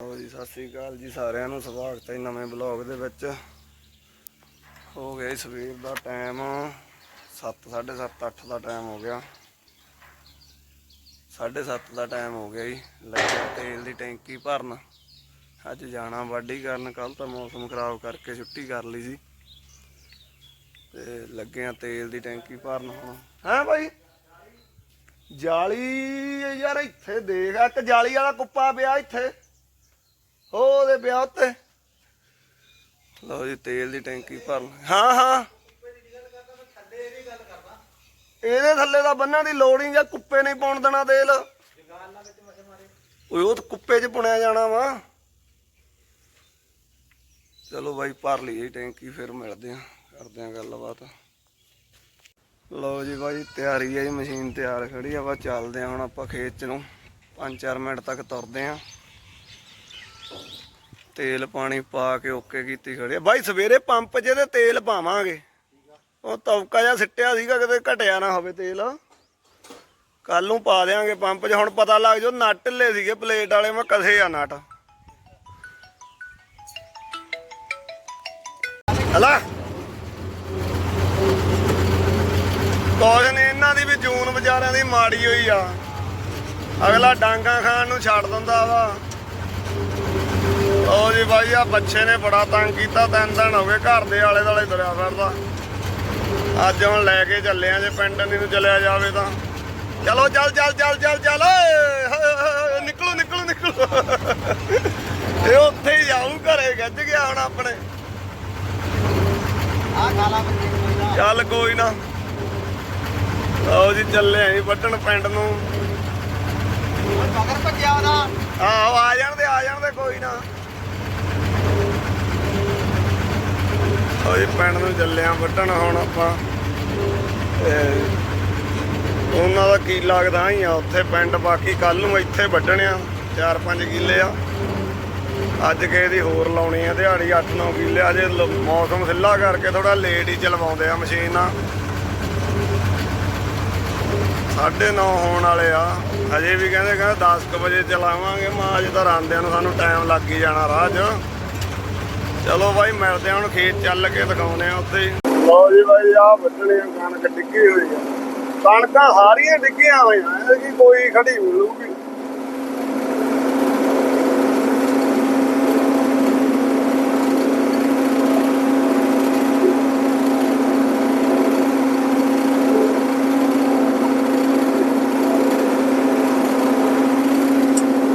ਲਓ ਜੀ, ਸਤਿ ਸ੍ਰੀ ਅਕਾਲ ਜੀ ਸਾਰਿਆਂ ਨੂੰ, ਸਵਾਗਤ ਹੈ ਨਵੇਂ ਬਲੌਗ ਦੇ ਵਿੱਚ। ਹੋ ਗਿਆ ਸਵੇਰ ਦਾ ਟਾਈਮ 7 7:30 8 ਦਾ ਟਾਈਮ ਹੋ ਗਿਆ। 7:30 ਦਾ ਟਾਈਮ ਹੋ ਗਿਆ ਜੀ, ਲੱਗਿਆ ਤੇਲ ਦੀ ਟੈਂਕੀ ਭਰਨ। ਅੱਜ ਜਾਣਾ ਵਾਢੀ ਕਰਨ ਕੱਲ ਤਾਂ ਮੌਸਮ ਖਰਾਬ ਕਰਕੇ ਛੁੱਟੀ ਕਰ ਲਈ ਸੀ ਤੇ ਲੱਗਿਆ ਤੇਲ ਦੀ ਟੈਂਕੀ ਭਰਨ ਹੁਣ। ਹੈਂ ਭਾਈ ਜਾਲੀ ਯਾਰ ਇੱਥੇ ਦੇਖ, ਇੱਕ ਜਾਲੀ ਵਾਲਾ ਕੁੱਪਾ ਪਿਆ ਇੱਥੇ। ਉਹਦੇ ਵਿਆਹ ਉੱਤੇ ਲਓ ਜੀ, ਤੇਲ ਦੀ ਟੈਂਕੀ ਭਰ ਲਈ। ਹਾਂ ਹਾਂ। ਇਹਦੇ ਥੱਲੇ ਦਾ ਬੰਨਣ ਦੀ ਲੋੜ ਹੀ ਜਾਂ ਕੁੱਪੇ ਨਹੀਂ ਪਾਉਣ ਦੇਣਾ ਤੇਲ। ਓਏ, ਉਹ ਤਾਂ ਕੁੱਪੇ 'ਚ ਪੁਣਿਆ ਜਾਣਾ ਵਾ। ਚਲੋ ਬਾਈ, ਭਰ ਲਈਏ ਟੈਂਕੀ, ਫਿਰ ਮਿਲਦੇ ਆ ਕਰਦੇ ਆ ਗੱਲਬਾਤ। ਲਓ ਜੀ ਬਾਈ, ਤਿਆਰੀ ਆ ਜੀ, ਮਸ਼ੀਨ ਤਿਆਰ ਖੜੀ ਆ ਵਾ ਚੱਲਦੇ ਆ ਹੁਣ ਆਪਾਂ ਖੇਤ ਚ ਨੂੰ। 5-4 ਮਿੰਟ ਤੱਕ ਤੁਰਦੇ ਆ ਤੇਲ ਪਾਣੀ ਪਾ ਕੇ ਓਕੇ ਕੀਤੀ ਖੜੀ ਆ। ਬਾਈ ਸਵੇਰੇ ਪੰਪ 'ਚ ਤੇ ਤੇਲ ਪਾਵਾਂਗੇ। ਉਹ ਤਵਕਾ ਜਿਹਾ ਸਿੱਟਿਆ ਸੀਗਾ, ਕਿਤੇ ਘਟਿਆ ਨਾ ਹੋਵੇ ਤੇਲ। ਕੱਲ ਨੂੰ ਪਾ ਦੇਾਂਗੇ ਪੰਪ 'ਚ। ਹੁਣ ਪਤਾ ਲੱਗ ਜੋ ਨਟ ਢਿੱਲੇ ਸੀਗੇ ਪਲੇਟ ਵਾਲੇ, ਮੈਂ ਕਸੇ ਆ ਨਟ। ਹਲਾ। ਕੋਸ਼ ਨੇ, ਇਹਨਾਂ ਦੀ ਵੀ ਜੂਨ ਵਿਚਾਰਿਆਂ ਦੀ ਮਾੜੀ ਹੋਈ ਆ। ਅਗਲਾ ਡਾਂਗਾ ਖਾਣ ਨੂੰ ਛੱਡ ਦਿੰਦਾ ਵਾ। ਉਹ ਜੀ ਬਾਈ ਆ ਬੱਚੇ ਨੇ ਬੜਾ ਤੰਗ ਕੀਤਾ ਤਿੰਨ ਦਿਨ ਹੋ ਗਏ ਘਰ ਦੇ ਆਲੇ ਦੁਆਲੇ ਤੁਰਿਆ ਫਿਰਦਾ ਅੱਜ ਹੁਣ ਲੈ ਕੇ ਚੱਲੇ ਆ ਜੇ ਪਿੰਡ ਨਹੀਂ ਨੂੰ ਚਲਿਆ ਜਾਵੇ ਤਾਂ। ਚਲੋ ਚੱਲ ਚੱਲ ਚੱਲ ਚੱਲ ਚੱਲ ਨਿਕਲੋ ਨਿਕਲੋ ਨਿਕਲੋ। ਇਹ ਉੱਥੇ ਹੀ ਜਾਊ ਘਰੇ ਗੱਜ ਗਿਆ ਹੁਣ ਆਪਣੇ। ਆ ਖਾਲਾ ਬੱਚੇ ਚੱਲ ਕੋਈ ਨਾ। ਆਓ ਜੀ ਚੱਲੇ ਆਂ ਜੀ ਵੱਟਣ ਪਿੰਡ ਨੂੰ। ਓਏ ਮਗਰ ਭੱਜਿਆ ਉਹਦਾ। ਆਹੋ ਆ ਜਾਣ ਦੇ ਆ ਜਾਣ ਦੇ ਕੋਈ ਨਾ। ਆਓ ਪਿੰਡ ਨੂੰ ਚੱਲਿਆ ਆਂ ਵੱਟਣ ਹੁਣ ਆਪਾਂ। ਤੇ ਉਹਨਾਂ ਦਾ ਕੀ ਲੱਗਦਾ ਹੀ ਆ, ਉੱਥੇ ਪਿੰਡ ਬਾਕੀ ਕੱਲ ਨੂੰ ਇੱਥੇ ਵੱਢਣਿਆ 4-5 ਕਿੱਲੇ ਆ। ਅੱਜ ਕਿਸੇ ਦੀ ਹੋਰ ਲਾਉਣੀ ਆ, ਦਿਹਾੜੀ 8-9 ਕਿੱਲੇ, ਅਜੇ ਮੌਸਮ ਸਿੱਲਾ ਕਰਕੇ ਥੋੜਾ ਲੇਟ ਹੀ ਚਲਵਾਉਂਦੇ ਆ ਮਸ਼ੀਨਾਂ। ਸਾਢੇ ਨੌ ਹੋਣ ਵਾਲੇ ਆ। ਹਜੇ ਵੀ ਕਹਿੰਦੇ ਕਹਿੰਦੇ 10 ਕੁ ਵਜੇ ਚਲਾਵਾਂਗੇ, ਮਾਂ ਅਜੇ ਤਾਂ ਰਾਂਦਿਆਂ ਨੂੰ ਸਾਨੂੰ ਟਾਈਮ ਲੱਗ ਹੀ ਜਾਣਾ ਰਾਹ 'ਚ। ਚਲੋ ਬਾਈ, ਮਿਲਦੇ ਆ ਹੁਣ ਖੇਤ ਚੱਲ ਕੇ ਦਿਖਾਉਨੇ ਆ ਉੱਥੇ ਲਓ ਜੀ ਬਾਈ ਆ ਵੱਢਣੇ ਕਣਕ ਡਿੱਗੀ ਹੋਈ ਆ। ਕਣਕਾਂ ਸਾਰੀਆਂ ਡਿੱਗੀਆਂ ਹੋਈਆਂ ਇਹ ਕੀ ਕੋਈ ਖੜੀ ਮਿਲੂਗੀ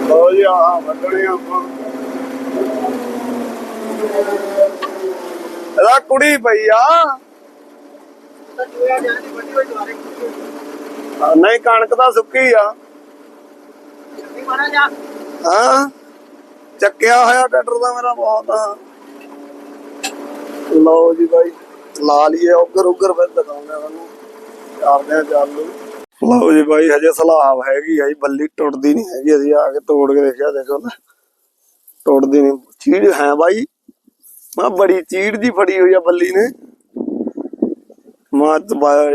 ਲਓ ਜੀ ਆ ਵੱਢਣੇ ਆਪਾਂ ਇਹਦਾ ਕੁੜੀ ਪਈ ਆ। ਨਹੀਂ, ਕਣਕ ਤਾਂ ਸੁੱਕੀ ਆ। ਹਾਂ, ਚੱਕਿਆ ਹੋਇਆ ਕਟਰ ਦਾ ਮੇਰਾ ਬਹੁਤ ਆ। ਲਓ ਜੀ ਬਾਈ, ਲਾ ਲਈਏ ਉੱਗਰ ਉੱਗਰ ਫਿਰ ਦਿਖਾਉਂਦੇ ਤੁਹਾਨੂੰ। ਕਰਦੇ ਆ ਚਾਲੂ ਲਓ ਜੀ ਬਾਈ, ਹਜੇ ਸਲਾਬ ਹੈਗੀ ਆ ਜੀ, ਬੱਲੀ ਟੁੱਟਦੀ ਨਹੀਂ ਹੈਗੀ, ਅਸੀਂ ਆ ਕੇ ਤੋੜ ਕੇ ਦੇਖਿਆ, ਦੇਖੋ ਨਾ। ਟੁੱਟਦੀ ਨਹੀਂ, ਚੀਜ਼ ਹੈ ਬਾਈ। ਮੈਂ ਬੜੀ ਚੀੜ ਜੀ ਫੜੀ ਹੋਈ ਆ ਬੱਲੀ ਨੇ। ਮੈਂ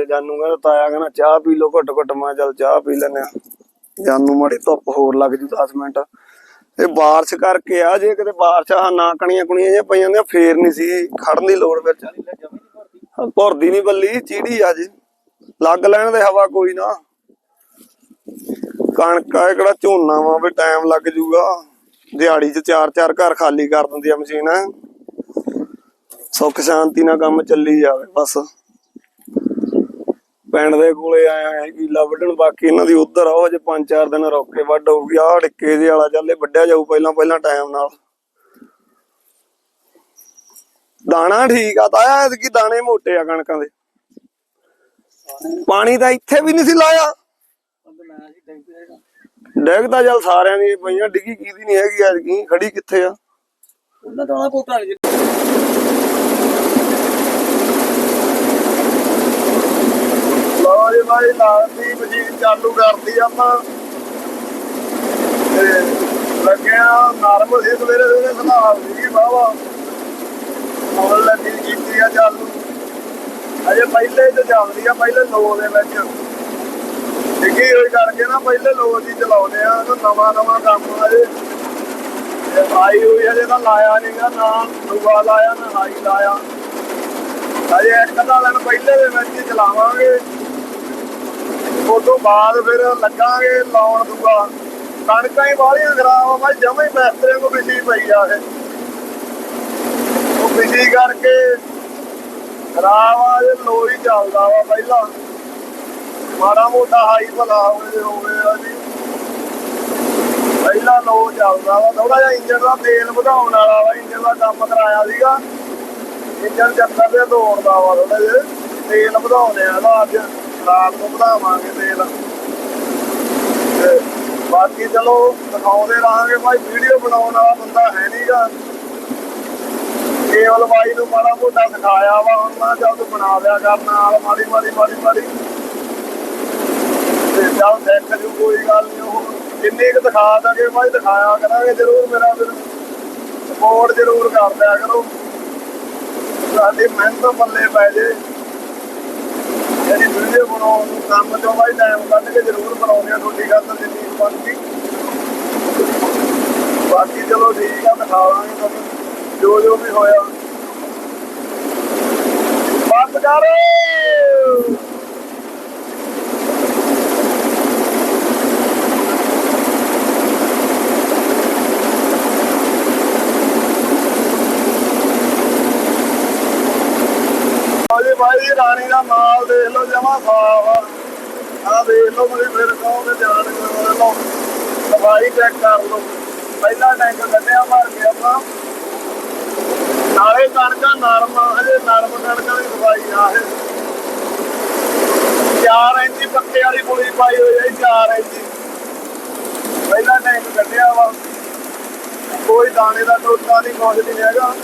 ਜਾਨੂ ਕਹਿੰਦਾ ਤਾਇਆ ਕਹਿੰਦਾ ਚਾਹ ਪੀ ਲੋ ਘੁੱਟ ਘੁੱਟ। ਮੈਂ ਚੱਲ ਚਾਹ ਪੀ ਲੈਨੇ ਆ ਜਾਨੂ ਮਾੜੀ ਧੁੱਪ ਹੋਰ ਲੱਗ ਜੂ 10 ਮਿੰਟ। ਇਹ ਬਾਰਿਸ਼ ਕਰਕੇ ਆ ਜੇ ਕਿਤੇ ਬਾਰਿਸ਼ ਨਾ ਕਣੀਆਂ ਕੁਣੀਆਂ ਜਿਹੀਆਂ ਪਈਆਂ ਹੁੰਦੀਆਂ ਫੇਰ ਨਹੀਂ ਸੀ ਖੜਨ ਦੀ ਲੋੜ ਫਿਰ ਹਾਂ, ਭੁਰਦੀ ਨਹੀਂ ਬੱਲੀ ਚੀੜੀ ਆ ਜੇ। ਲੱਗ ਲੈਣ ਦੇ ਹਵਾ ਕੋਈ ਨਾ। ਕਣਕਾ ਕਿਹੜਾ ਝੋਨਾ ਵਾ ਵੀ ਟਾਈਮ ਲੱਗ ਜੂਗਾ। ਦਿਹਾੜੀ 'ਚ ਚਾਰ ਚਾਰ ਘਰ ਖਾਲੀ ਕਰ ਦਿੰਦੀ ਆ ਮਸ਼ੀਨ। ਸੁੱਖ ਸ਼ਾਂਤੀ ਨਾਲ ਕੰਮ ਚੱਲੀ ਜਾਵੇ, ਬਸ। ਪਿੰਡ ਦੇ ਕੋਲੇ ਆਇਆ ਹੈ ਕੀਲਾ ਵੱਢਣ, ਬਾਕੀ ਇਹਨਾਂ ਦੀ ਉਧਰ ਆਓ, ਹਜੇ 5-4 ਦਿਨ ਰੁਕ ਕੇ ਵੱਢ ਹੋਊਗੀ ਆਹ ਡਿੱਕੇ ਦੇ ਵਾਲਾ ਚੱਲੇ ਵੱਢਿਆ ਜਾਊ ਪਹਿਲਾਂ ਪਹਿਲਾਂ ਟਾਈਮ ਨਾਲ। ਦਾਣਾ ਠੀਕ ਆ ਤਾਇਆ ਐਤਕੀ ਦਾਣੇ ਮੋਟੇ ਆ ਕਣਕਾਂ ਦੇ। ਪਾਣੀ ਤਾਂ ਇੱਥੇ ਵੀ ਨਹੀਂ ਸੀ ਲਾਇਆ। ਮੈਂ ਡੈਗ ਤਾਂ ਚੱਲ ਸਾਰਿਆਂ ਦੀ ਪਈਆਂ, ਡਿੱਗੀ ਕੀਦੀ ਨਹੀਂ ਹੈਗੀ ਐਤਕੀ, ਖੜੀ ਕਿੱਥੇ ਆ? ਉਹਨਾਂ ਤੋਂ ਕੋਟਾ ਲਓ ਜੀ ਭਾਈ ਲਾਤੀ ਮਸ਼ੀਨ ਚਾਲੂ ਕਰਤੀ ਆਪਾਂ। ਤੇ ਲੱਗਿਆ ਨਰਮ ਸੀ ਸਵੇਰੇ ਸਵੇਰੇ ਸਲਾਬ ਸੀ ਬਾਵਾ ਹੁਣ ਲੱਗੀ ਕੀਤੀ ਆ ਚਾਲੂ। ਅਜੇ ਪਹਿਲੇ ਤੇ ਚੱਲਦੀ ਆ, ਪਹਿਲੇ ਲੋ ਦੇ ਵਿੱਚ। ਡਿੱਗੀ ਹੋਈ ਕਰਕੇ ਨਾ ਪਹਿਲੇ ਲੋ ਦੀ ਚਲਾਉਂਦੇ ਆ ਨਵਾਂ ਨਵਾਂ ਕੰਮ ਆ ਆਈ ਹੋਈ ਹਜੇ ਤਾਂ ਲਾਇਆ ਨਹੀਂਗਾ ਨਾ ਦੂਆ ਲਾਇਆ, ਨਾ ਹਾਈ ਲਾਇਆ। ਅਜੇ ਇੱਕ ਅੱਧਾ ਦਿਨ ਪਹਿਲੇ ਦੇ ਵਿੱਚ ਹੀ ਚਲਾਵਾਂਗੇ। ਉਸ ਤੋਂ ਬਾਅਦ ਫਿਰ ਲੱਗਾਂਗੇ ਲਾਉਣ ਦੂਆ। ਕਣਕਾਂ ਹੀ ਵਾਲੀਆਂ ਖਰਾਬ ਆ ਬਾਈ, ਜਮੇ ਹੀ ਮਿਸਤਰੀਆਂ ਕੋ ਬਿਜ਼ੀ ਪਈ ਆ ਇਹ। ਉਹ ਬਿਜ਼ੀ ਕਰਕੇ ਖਰਾਬ ਆ ਜੇ ਲੋਈ ਚੱਲਦਾ ਵਾ ਪਹਿਲਾਂ। ਮਾੜਾ ਮੋਟਾ ਹਾਈ ਭਲਾ ਹੋਵੇ ਹੋਵੇ ਆ ਜੀ। ਪਹਿਲਾਂ ਲੋ ਚੱਲਦਾ ਵਾ ਥੋੜਾ ਜਿਹਾ ਇੰਜਨ ਦਾ ਤੇਲ ਵਧਾਉਣ ਵਾਲਾ ਵਾ ਇੰਜਨ ਦਾ ਕੰਮ ਕਰਾਇਆ ਸੀਗਾ। ਇੰਜਨ ਚੱਕਰ ਤੇ ਦੌੜਦਾ ਵਾ ਥੋੜਾ ਜਿਹਾ, ਤੇਲ ਵਧਾਉਂਦੇ ਆ ਨਾ ਅੱਜ। ਰਾਤ ਨੂੰ ਵਧਾਵਾਂਗੇ ਤੇਲ ਤੇ ਬਾਕੀ ਚਲੋ, ਦਿਖਾਉਂਦੇ ਰਹਾਂਗੇ ਭਾਈ ਵੀਡੀਓ ਬਣਾਉਣ ਵਾਲਾ ਬੰਦਾ ਹੈ ਨਹੀਂਗਾ ਕੇਵਲ ਬਾਈ ਨੂੰ ਮਾੜਾ ਮੋਟਾ ਸਿਖਾਇਆ ਵਾ, ਹੁਣ ਮੈਂ ਚੱਲ ਬਣਾ ਲਿਆ ਕਰ ਨਾਲ, ਮਾੜੀ ਮਾੜੀ ਮਾੜੀ ਮਾੜੀ। ਤੇ ਚੱਲ ਦੇਖ ਜੂ ਕੋਈ ਗੱਲ ਨਹੀਂ ਉਹ ਜਿੰਨੀ ਕੁ ਦਿਖਾ ਦਾਂਗੇ ਭਾਈ ਦਿਖਾਇਆ ਕਰਾਂਗੇ ਜ਼ਰੂਰ ਮੇਰਾ ਫਿਰ ਸਪੋਰਟ ਜ਼ਰੂਰ ਕਰ ਦਿਆ ਕਰੋ। ਸਾਡੀ ਮਿਹਨਤ ਪੱਲੇ ਪੈ ਜੇ। ਵੀਡੀਓ ਬਣਾਉਣ ਨੂੰ ਕੰਮ ਚੋਂ ਭਾਈ ਟਾਈਮ ਕੱਢ ਕੇ ਜ਼ਰੂਰ ਬਣਾਉਂਦੇ ਆ, ਤੁਹਾਡੀ ਗੱਲ ਤਾਂ ਜਿੰਨੀ ਬਣਦੀ ਬਾਕੀ ਚਲੋ ਠੀਕ ਆ ਦਿਖਾਵਾਂਗੇ ਤੁਹਾਨੂੰ, ਜੋ ਜੋ ਵੀ ਹੋਇਆ। ਬੰਦ ਕਰ ਅਜੇ ਭਾਈ ਰਾਣੀ ਦਾ ਮਾਲ ਦੇਖ ਲਓ ਜਮਾ ਸਾਫ਼ ਆ। ਆ ਦੇਖ ਲਓ ਮੇਰੇ ਫਿਰ ਕਹੋਗੇ ਜਾਣ ਕਰ ਲਓ। ਸਫ਼ਾਈ ਚੈੱਕ ਕਰ ਲਓ। ਪਹਿਲਾ ਟੈਂਕ ਕੱਢਿਆ ਭਰ ਕੇ ਆਪਾਂ। ਨਾਲੇ ਕਣਕਾਂ ਨਰਮ ਆ, ਨਰਮ ਕਣਕਾਂ ਦੀ ਸਫ਼ਾਈ ਆ ਇਹ। 4 ਇੰਚੀ ਪੱਕੇ ਵਾਲੀ ਪੁਲੀ ਪਾਈ ਹੋਈ ਹੈ 4 ਇੰਚੀ। ਪਹਿਲਾ ਟੈਂਕ ਕੱਢਿਆ ਵਾ। ਕੋਈ ਦਾਣੇ ਦਾ ਟੋਟਾ ਨਹੀਂ ਕੁਝ ਨਹੀਂ ਹੈਗਾ।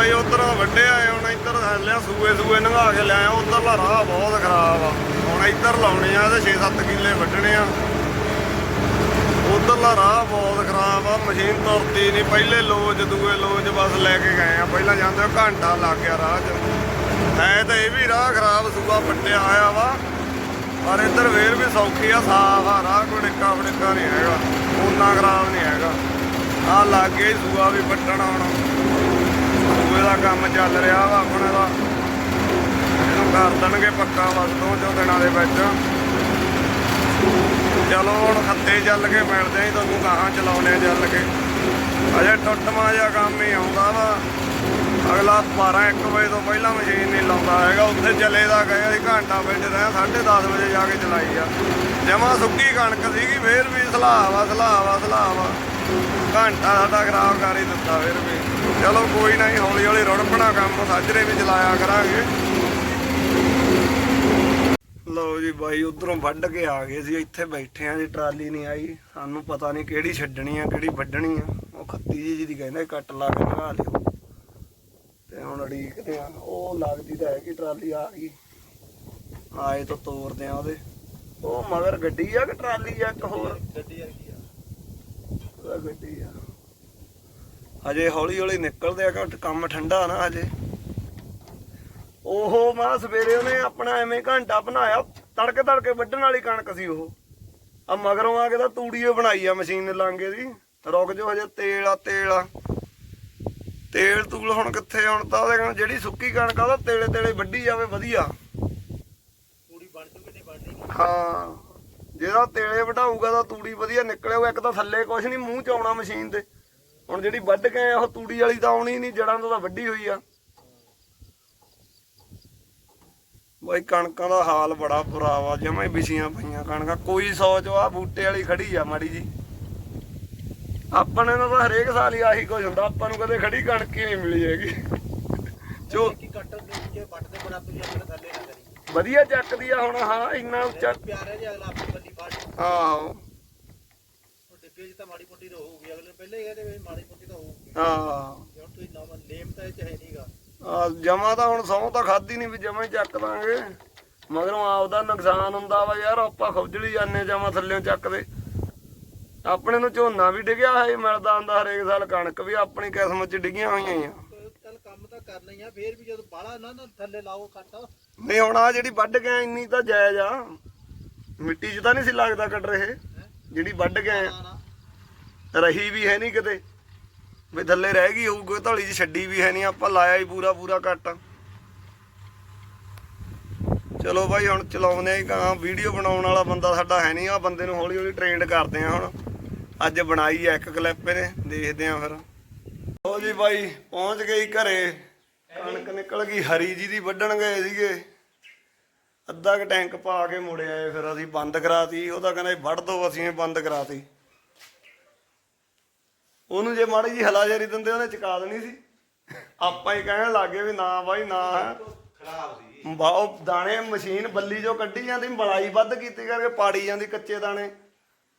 ਲਓ ਭਾਈ ਉਧਰ ਵੱਡੇ ਹੁਣ ਇੱਧਰ ਲਿਆ ਸੂਏ ਸੂਏ ਨੰਗਾ ਕੇ ਲਿਆਇਆ ਉਧਰਲਾ ਰਾਹ ਬਹੁਤ ਖਰਾਬ ਆ। ਹੁਣ ਇੱਧਰ ਲਾਉਣੇ ਆ ਤੇ 6-7 ਕਿੱਲੇ ਵੱਢਣੇ ਆ। ਉਧਰਲਾ ਰਾਹ ਬਹੁਤ ਖਰਾਬ ਆ, ਮਸ਼ੀਨ ਤੁਰਦੀ ਨਹੀਂ ਪਹਿਲੇ ਲੋਜ, ਦੂਏ ਲੋਜ ਬਸ ਲੈ ਕੇ ਗਏ ਆ। ਪਹਿਲਾਂ ਜਾਂਦੇ ਹੋ ਘੰਟਾ ਲੱਗ ਗਿਆ ਰਾਹ 'ਚ। ਹੈ ਤਾਂ ਇਹ ਵੀ ਰਾਹ ਖਰਾਬ, ਸੂਆ ਪੱਟਿਆ ਆਇਆ ਵਾ। ਪਰ ਇੱਧਰ ਫੇਰ ਵੀ ਸੌਖੀ ਆ, ਸਾਫ਼ ਆ, ਰਾਹ ਕੋਈ ਡਿੱਕਾ ਫੜਿੱਕਾ ਨਹੀਂ ਹੈਗਾ ਉਨਾ ਖਰਾਬ ਨਹੀਂ ਹੈਗਾ। ਆ ਲਾਗੇ ਹੀ ਸੂਆ ਵੀ ਪੱਟਣਾ ਆਉਣਾ। ਸੂਏ ਦਾ ਕੰਮ ਚੱਲ ਰਿਹਾ ਵਾ ਆਪਣੇ ਦਾ। ਇਹਨੂੰ ਕਰ ਦੇਣਗੇ ਪੱਕਾ ਬਸ ਦੋ ਚੋ ਦਿਨਾਂ ਦੇ ਵਿੱਚ। ਚਲੋ ਹੁਣ ਖੱਤੇ ਚੱਲ ਕੇ ਮਿਲਦੇ ਆਂ, ਤੁਹਾਨੂੰ ਗਾਹਾਂ ਚਲਾਉਣੇ ਚੱਲ ਕੇ। ਅਜੇ ਟੁੱਟਮਾ ਜਿਹਾ ਕੰਮ ਹੀ ਆਉਂਦਾ ਵਾ। ਅਗਲਾ 12 1 ਵਜੇ ਤੋਂ ਪਹਿਲਾਂ ਮਸ਼ੀਨ ਨਹੀਂ ਲਾਉਂਦਾ ਹੈਗਾ। ਉੱਥੇ ਚਲੇ ਦਾ ਗਏ ਅਸੀਂ ਘੰਟਾ ਵਿੱਚ ਰਹੇ 10:30 ਵਜੇ ਜਾ ਕੇ ਚਲਾਈ ਆ। ਜਮਾ ਸੁੱਕੀ ਕਣਕ ਸੀਗੀ, ਫੇਰ ਵੀ ਸਲਾਹ ਵਾ ਸਲਾਹ ਵਾ ਸਲਾਹ ਵਾ। ਘੰਟਾ ਸਾਡਾ ਖਰਾਬ ਕਰ ਹੀ ਦਿੱਤਾ ਫਿਰ ਵੀ। ਚਲੋ ਕੋਈ ਨਹੀਂ ਹੌਲੀ ਹੌਲੀ ਰੁੜਪਣਾ ਕੰਮ, ਸਾਜਰੇ ਵੀ ਚਲਾਇਆ ਕਰਾਂਗੇ। ਲਓ ਜੀ ਬਾਈ, ਉਧਰੋਂ ਵੱਢ ਕੇ ਆ ਗਏ ਸੀ, ਇੱਥੇ ਬੈਠੇ ਆ ਜੀ, ਟਰਾਲੀ ਨਹੀਂ ਆਈ। ਸਾਨੂੰ ਪਤਾ ਨਹੀਂ ਕਿਹੜੀ ਛੱਡਣੀ ਆ, ਕਿਹੜੀ ਵੱਢਣੀ ਆ। ਉਹ ਖੱਤੀ ਜੀ ਜਿਹਦੀ ਕਹਿੰਦੇ ਕੱਟ ਲਾ ਕੇ ਲਗਾ ਲਿਓ। ਤੇ ਹੁਣ ਅੜੀਕਦੇ ਆ। ਉਹ ਲੱਗਦੀ ਤਾਂ ਹੈ ਕਿ ਟਰਾਲੀ ਆ ਗਈ। ਆਏ ਤਾਂ ਤੋਰਦੇ ਆ ਉਹਦੇ। ਉਹ ਮਗਰ ਗੱਡੀ ਆ ਕਿ ਟਰਾਲੀ ਆ ਇੱਕ ਹੋਰ? ਗੱਡੀ ਆ। ਉਹਦਾ ਗੱਡੀ ਆ। ਹਜੇ ਹੌਲੀ ਹੌਲੀ ਨਿਕਲਦੇ ਆ ਕਿ ਕੰਮ ਠੰਡਾ ਨਾ ਹਜੇ। ਉਹ ਮੈਂ ਸਵੇਰੇ ਉਹਨੇ ਆਪਣਾ ਐਵੇਂ ਘੰਟਾ ਬਣਾਇਆ ਤੜਕੇ ਤੜਕੇ ਵੱਢਣ ਵਾਲੀ ਕਣਕ ਸੀ ਉਹ। ਆ ਮਗਰੋਂ ਆ ਕੇ ਤਾਂ ਤੂੜੀਓ ਬਣਾਈ ਆ ਮਸ਼ੀਨ ਲਾਂਗੇ ਦੀ। ਰੁਕ ਜਾਓ ਹਜੇ ਤੇਲ ਆ ਤੇਲ ਆ। ਤੇਲ ਤੂਲ ਹੁਣ ਕਿੱਥੇ ਹੁਣ ਤਾਂ ਉਹਦੇ ਕਹਿਣਾ ਜਿਹੜੀ ਸੁੱਕੀ ਕਣਕ ਆ ਉਹਦਾ ਤੇਲੇ ਤੇਲੇ ਵੱਢੀ ਜਾਵੇ ਵਧੀਆ। ਪੂਰੀ ਬਣ ਚੁੱਕੀ ਨਹੀਂ ਬਣਨੀ ਹਾਂ। ਜਿਹੜਾ ਤੇਲੇ ਵਢਾਊਗਾ ਤਾਂ ਤੂੜੀ ਵਧੀਆ ਨਿਕਲਿਆ ਇੱਕ ਤਾਂ ਥੱਲੇ ਕੁਛ ਨਹੀਂ ਮੂੰਹ ਚ ਆਉਣਾ ਮਸ਼ੀਨ ਦੇ ਹੁਣ ਜਿਹੜੀ ਵੱਢ ਕੇ ਉਹ ਤੂੜੀ ਵਾਲੀ ਤਾਂ ਆਉਣੀ ਨਹੀਂ ਜੜਾਂ ਤੋਂ ਤਾਂ ਵੱਢੀ ਹੋਈ ਆ। ਬਾਈ ਕਣਕਾਂ ਦਾ ਹਾਲ ਬੜਾ ਬੁਰਾ ਵਾ ਜਮਾਂ ਵਿਛੀਆਂ ਪਈਆਂ ਕਣਕਾਂ। ਕੋਈ ਸੋਚ ਆ ਬੂਟੇ ਵਾਲੀ ਖੜੀ ਆ ਮਾੜੀ ਜੀ। ਆਪਣੇ ਨਾਲ ਤਾਂ ਹਰੇਕ ਸਾਲ ਹੀ ਆਹੀ ਕੁਝ ਹੁੰਦਾ ਆਪਾਂ ਨੂੰ ਕਦੇ ਖੜੀ ਕਣਕ ਹੀ ਨਹੀਂ ਮਿਲੀ ਹੈਗੀ। ਜੋ ਵਧੀਆ ਚੱਕਦੀ ਆ ਹੁਣ ਹਾਂ ਇੰਨਾ ਉੱਚਾ ਪਿਆਰੇ ਜੇ ਅਗਲਾ ਆਹੋ। ਉਹ ਡਿੱਗੇ ਚ ਤਾਂ ਮਾੜੀ ਮੋਟੀ ਤਾਂ ਹੋਊਗੀ ਅਗਲੇ ਪਹਿਲੇ ਹੀ ਕਹਿੰਦੇ ਵੀ ਮਾੜੀ ਮੋਟੀ ਤਾਂ ਹੋਊਗੀ। ਹਾਂ ਜੇ ਹੁਣ ਤੁਸੀਂ ਨਵਾਂ ਨੇਮ ਤਾਂ ਇਹ ਚ ਹੈ ਨਹੀਂਗਾ ਆ ਜਮਾ ਤਾਂ ਹੁਣ ਸੌ ਤਾਂ ਖਾਦੀ ਨਹੀਂ ਵੀ ਜਮਾ ਹੀ ਚੱਕ ਦਾਂਗੇ। ਮਗਰੋਂ ਆਪਦਾ ਨੁਕਸਾਨ ਹੁੰਦਾ ਵਾ ਯਾਰ ਆਪਾਂ ਖੁਜਲੀ ਜਾਂਦੇ ਜਮਾ ਥੱਲਿਓਂ ਚੱਕਦੇ ਆਪਣੇ ਨੂੰ ਝੋਨਾ ਵੀ ਡਿੱਗਿਆ ਹੈ ਮਿਲਦਾ ਹੁੰਦਾ ਹਰੇਕ ਸਾਲ ਕਣਕ ਵੀ ਆਪਣੀ ਕਿਸਮਤ ਚ ਡਿੱਗੀਆਂ ਹੋਈਆਂ ਆ। ਚੱਲ ਕੰਮ ਤਾਂ ਕਰਨਾ ਹੀ ਆ ਫੇਰ ਵੀ ਜਦੋਂ ਬਾਲਾ ਨਾ ਨਾ ਥੱਲੇ ਲਾਓ ਕੱਟ ਨਹੀਂ ਹੁਣ ਆ ਜਿਹੜੀ ਵੱਢ ਗਏ ਇੰਨੀ ਤਾਂ ਜਾਇਜ਼ ਆ। ਮਿੱਟੀ 'ਚ ਤਾਂ ਨਹੀਂ ਸੀ ਲੱਗਦਾ ਕੱਢ ਰਹੇ ਜਿਹੜੀ ਵੱਢ ਗਏ ਆ। ਰਹੀ ਵੀ ਹੈ ਨਹੀਂ ਕਿਤੇ। ਵੀ ਥੱਲੇ ਰਹਿ ਗਈ ਹੋਊ ਧੌਲੀ 'ਚ ਛੱਡੀ ਵੀ ਹੈ ਨਹੀਂ। ਆਪਾਂ ਲਾਇਆ ਹੀ ਪੂਰਾ ਪੂਰਾ ਕੱਟ ਚਲੋ ਬਾਈ, ਹੁਣ ਚਲਾਉਂਦੇ ਆਂ ਕਾਂ ਵੀਡੀਓ ਬਣਾਉਣ ਵਾਲਾ ਬੰਦਾ ਸਾਡਾ ਹੈ ਨਹੀਂ। ਆ ਬੰਦੇ ਨੂੰ ਹੌਲੀ ਹੌਲੀ ਟ੍ਰੇਨਡ ਕਰਦੇ ਆ ਹੁਣ। ਅੱਜ ਬਣਾਈ ਆ ਇੱਕ ਕਲਿੱਪ ਇਹਨੇ ਦੇਖਦੇ ਆ ਫਿਰ। ਲੋ ਜੀ ਬਾਈ, ਪਹੁੰਚ ਗਈ ਘਰੇ। ਕਣਕ ਨਿਕਲ ਗਈ। ਹਰੀ ਜੀ ਦੀ ਵੱਢਣ ਗਏ ਸੀਗੇ। ਅੱਧਾ ਕ ਟੈਂਕ ਪਾ ਕੇ ਮੁੜ ਆਏ ਫਿਰ ਅਸੀਂ ਬੰਦ ਕਰਾਤੀ। ਉਹ ਤਾਂ ਕਹਿੰਦਾ ਵੱਢ ਦੋ ਅਸੀਂ ਇਹ ਬੰਦ ਕਰਾਤੀ। ਉਹਨੂੰ ਜੇ ਮਾੜੀ ਜੀ ਹਲਾਜਰੀ ਦਿੰਦੇ ਉਹਨੇ ਚਕਾ ਦੇਣੀ ਸੀ। ਆਪਾਂ ਹੀ ਕਹਿਣ ਲੱਗੇ ਵੀ ਨਾ ਬਾਈ ਨਾ। ਖਰਾਬ ਸੀ ਬਾਓ ਦਾਣੇ ਮਸ਼ੀਨ ਬੱਲੀ ਜੋ ਕੱਢੀ ਜਾਂਦੀ ਮਲਾਈ ਵੱਧ ਕੀਤੀ ਕਰਕੇ ਪਾੜੀ ਜਾਂਦੀ ਕੱਚੇ ਦਾਣੇ।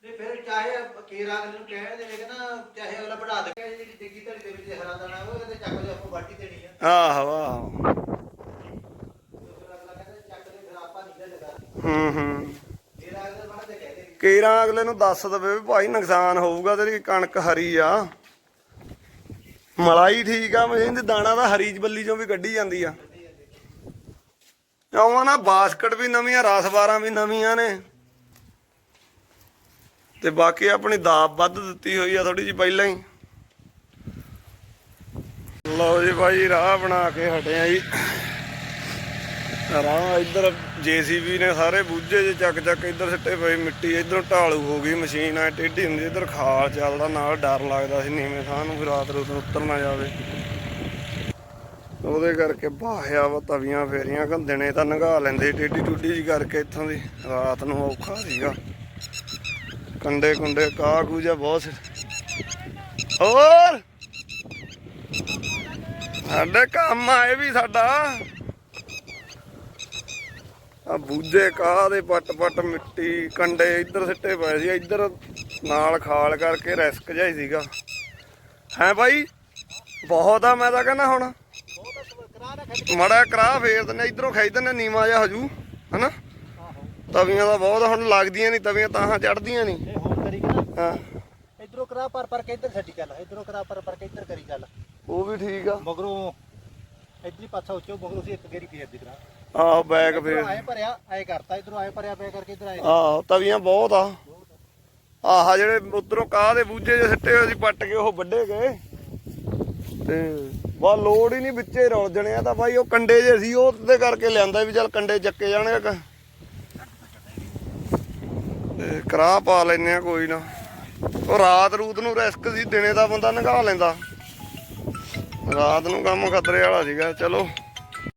ਨਹੀਂ ਫਿਰ ਚਾਹੇ ਕੇਰਾ ਨੂੰ ਕਹਿ ਦੇਵੇ ਨਾ ਚਾਹੇ ਅਗਲਾ ਵਧਾ ਦੇ ਜਿਹੜੀ ਡਿੱਗੀ ਧੜੀ ਦੇ ਵਿੱਚ ਹਰਾ ਦਾਣਾ ਉਹ ਇਹਦੇ ਚੱਕ ਦੇ ਆਪਾਂ ਵਾਟੀ ਦੇਣੀ ਆ। ਆਹੋ ਆਹੋ ਤੇ ਫਿਰ ਅਗਲਾ ਕਹਿੰਦਾ ਚੱਕ ਦੇ ਫਿਰ ਆਪਾਂ ਨਹੀਂ ਲਗਾ ਹੂੰ ਹੂੰ। ਕੇਰਾ ਅਗਲੇ ਨੂੰ ਦੱਸ ਦਵੇ ਵੀ ਭਾਈ ਨੁਕਸਾਨ ਹੋਊਗਾ ਤੇਰੀ ਕਣਕ ਹਰੀ ਆ। ਮਲਾਈ ਠੀਕ ਆ, ਮਸ਼ੀਨ ਦਾਣਾ ਤਾਂ ਹਰੀ ਬੱਲੀ ਚੋਂ ਵੀ ਕੱਢੀ ਜਾਂਦੀ ਆ। ਆਵਾਂ ਨਾ, ਬਾਸਕਟ ਵੀ ਨਵੀਆਂ ਰਸਵਾਰਾਂ ਵੀ ਨਵੀਆਂ ਨੇ। ਤੇ ਬਾਕੀ ਆਪਣੀ ਦਾਬ ਵੱਧ ਦਿੱਤੀ ਹੋਈ ਆ ਥੋੜੀ ਜਿਹੀ ਪਹਿਲਾਂ ਹੀ। ਲਓ ਜੀ ਭਾਈ, ਰਾਹ ਬਣਾ ਕੇ ਹਟਿਆ ਜੀ। ਰਾਹ ਇੱਧਰ ਜੀਸੀਬੀ ਨੇ ਸਾਰੇ ਬੂਝੇ ਜੇ ਚੱਕ ਚੱਕ ਇੱਧਰ ਸਿੱਟੇ ਪਏ ਮਿੱਟੀ, ਇੱਧਰੋਂ ਢਾਲੂ ਹੋ ਗਈ ਮਸ਼ੀਨ, ਐ ਟੇਢੀ ਹੁੰਦੀ, ਇੱਧਰ ਖਾਲ ਚੱਲਦਾ, ਨਾਲ ਡਰ ਲੱਗਦਾ ਸੀ, ਨੀਵੇਂ ਥਾਂ ਨੂੰ ਰਾਤ ਨੂੰ ਉੱਤਰ ਨਾ ਜਾਵੇ। ਉਹਦੇ ਕਰਕੇ ਬਾਹਿਆ ਵਾ ਤਵੀਆਂ ਫੇਰੀਆਂ ਘੰਦਣੇ ਤਾਂ ਨੰਗਾ ਲੈਂਦੇ, ਟੇਢੀ ਟੁੱਡੀ ਜੀ ਕਰਕੇ ਇੱਥੋਂ ਦੀ ਰਾਤ ਨੂੰ ਔਖਾ ਸੀਗਾ। ਕੰਡੇ ਕੁੰਡੇ ਕਾਹ ਕੂਜਾ ਬਹੁਤ ਸੀ। ਹੋਰ? ਸਾਡੇ ਕੰਮ ਆਏ ਵੀ ਸਾਡਾ। ਆ ਬੂਝੇ ਕਾਹ ਦੇ ਪੱਟ ਪੱਟ ਮਿੱਟੀ ਕੰਡੇ ਇੱਧਰ ਸਿੱਟੇ ਪਏ ਸੀ ਇੱਧਰ ਨਾਲ ਖਾਲ ਕਰਕੇ ਰਿਸਕ ਹੀ ਸੀਗਾ। ਹੈ ਭਾਈ ਬਹੁਤ ਆ ਮੈਂ ਤਾਂ ਕਹਿੰਦਾ ਹੁਣ। ਮੜਾ ਕਰਾ ਫੇਰ ਦਿੰਦੇ ਇਧਰੋਂ ਖਿੱਚ ਦਿੰਦੇ ਨੀਵਾ ਜਿਹਾ ਹਜੂ ਹਨਾ? ਤਵੀਆਂ ਦਾ ਬਹੁਤ ਹੁਣ ਲੱਗਦੀਆਂ ਨਹੀਂ ਤਵੀਆਂ ਤਾਂ ਚੜਦੀਆਂ ਨਹੀਂ। ਇਹ ਹੋਰ ਕਰੀ ਹਾਂ। ਇਧਰੋਂ ਕਰਾ ਪਰ ਪਰ ਕੇ ਇੱਧਰ ਛੱਡੀ ਚੱਲ ਇਧਰੋਂ ਕਰਾ ਪਰ ਪਰ ਕੇ ਇੱਧਰ ਕਰੀ ਚੱਲ। ਉਹ ਵੀ ਠੀਕ ਆ। ਮਗਰੋਂ ਇਧਰਲੀ ਪਾਸਾ ਉੱਚੋ ਮਗਰੋਂ ਸੀ ਇੱਕ ਗੇਰੀ ਫੇਰ ਦੀ ਕਰਾ ਆਹੋ ਬੈਗ ਫੇਰ। ਆਏ ਭਰਿਆ ਆਏ ਕਰਤਾ ਇਧਰੋਂ ਆਏ ਭਰਿਆ ਪੈ ਕਰਕੇ ਇਧਰ ਆਏ। ਆਹੋ ਤਵੀਆਂ ਬਹੁਤ ਆ। ਆਹ ਜਿਹੜੇ ਉਧਰੋਂ ਕਾਹ ਦੇ ਬੂਝੇ ਜੇ ਸਿੱਟੇ ਹੋਏ ਸੀ ਪੱਟ ਕੇ ਉਹ ਵੱਡੇ ਗਏ। ਤੇ ਬਾ ਲੋੜ ਹੀ ਨਹੀਂ ਵਿੱਚੇ ਰੁਲ ਜਣੇ ਆ ਤਾਂ ਬਾਈ ਉਹ ਕੰਡੇ ਜੇ ਸੀ ਉਹ ਤੇ ਕਰਕੇ ਲਿਆਂਦਾ ਵੀ ਚੱਲ ਕੰਡੇ ਚੱਕੇ ਜਾਣਗੇ ਤੇ ਕਰਾ ਪਾ ਲੈਨੇ ਆ ਕੋਈ ਨਾ। ਉਹ ਰਾਤ ਰੂਤ ਨੂੰ ਰਿਸਕ ਸੀ ਦਿਨੇ ਦਾ ਬੰਦਾ ਨਗਾ ਲੈਂਦਾ। ਰਾਤ ਨੂੰ ਕੰਮ ਖਤਰੇ ਵਾਲਾ ਸੀਗਾ ਚਲੋ।